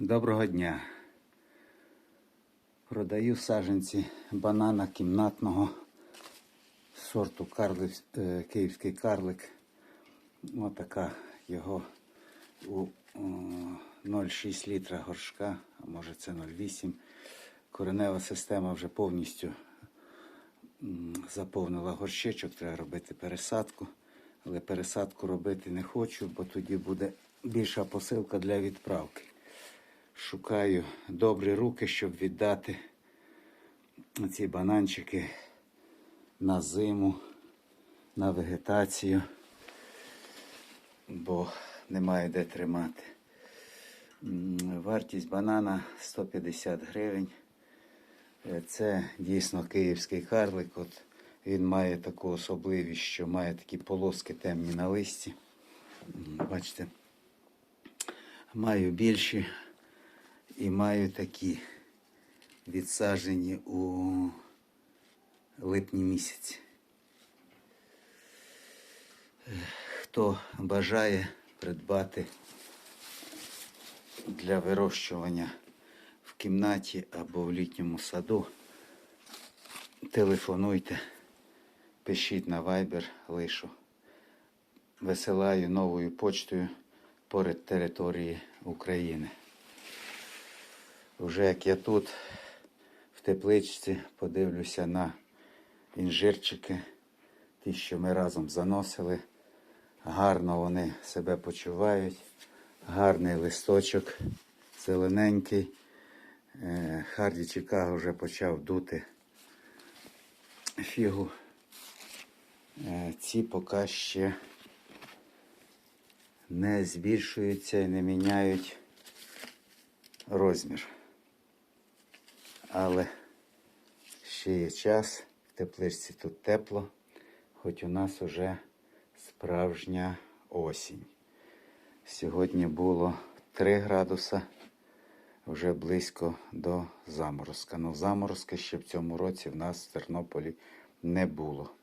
Доброго дня. Продаю саджанці банана кімнатного сорту карлик, е, київський карлик. Ось така його у 0,6 літра горшка, а може це 0,8. Коренева система вже повністю заповнила горщичок, треба робити пересадку. Але пересадку робити не хочу, бо тоді буде більша посилка для відправки. Шукаю добрі руки, щоб віддати ці бананчики на зиму, на вегетацію, бо немає де тримати. Вартість банана 150 гривень. Е, Це дійсно київський карлик. От він має таку особливість, що має такі полоски темні на листі. Бачите, маю більші і маю такі відсаджені у липні місяці. Хто бажає придбати для вирощування в кімнаті або в літньому саду, телефонуйте, пишіть на Viber, лишу. Висилаю новою почтою поряд території України. Вже як я тут, в тепличці, подивлюся на інжирчики, ті, що ми разом заносили. Гарно вони себе почувають. Гарний листочок, зелененький. Е, Харді Чикаго вже почав дути фігу. Е, Ці поки ще не збільшуються і не міняють розмір. Але ще є час, в тепличці тут тепло, хоч у нас уже справжня осінь. Сьогодні було 3 градуса, вже близько до заморозка. Ну, заморозка ще в цьому році в нас в Тернополі не було.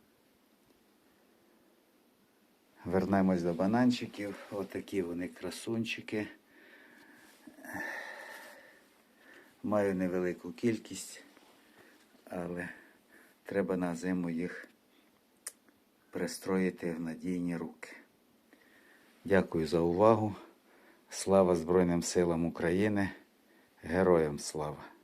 Вернемось до бананчиків. Отакі вони красунчики. Маю невелику кількість, але треба на зиму їх пристроїти в надійні руки. Дякую за увагу. Слава Збройним силам України. Героям слава!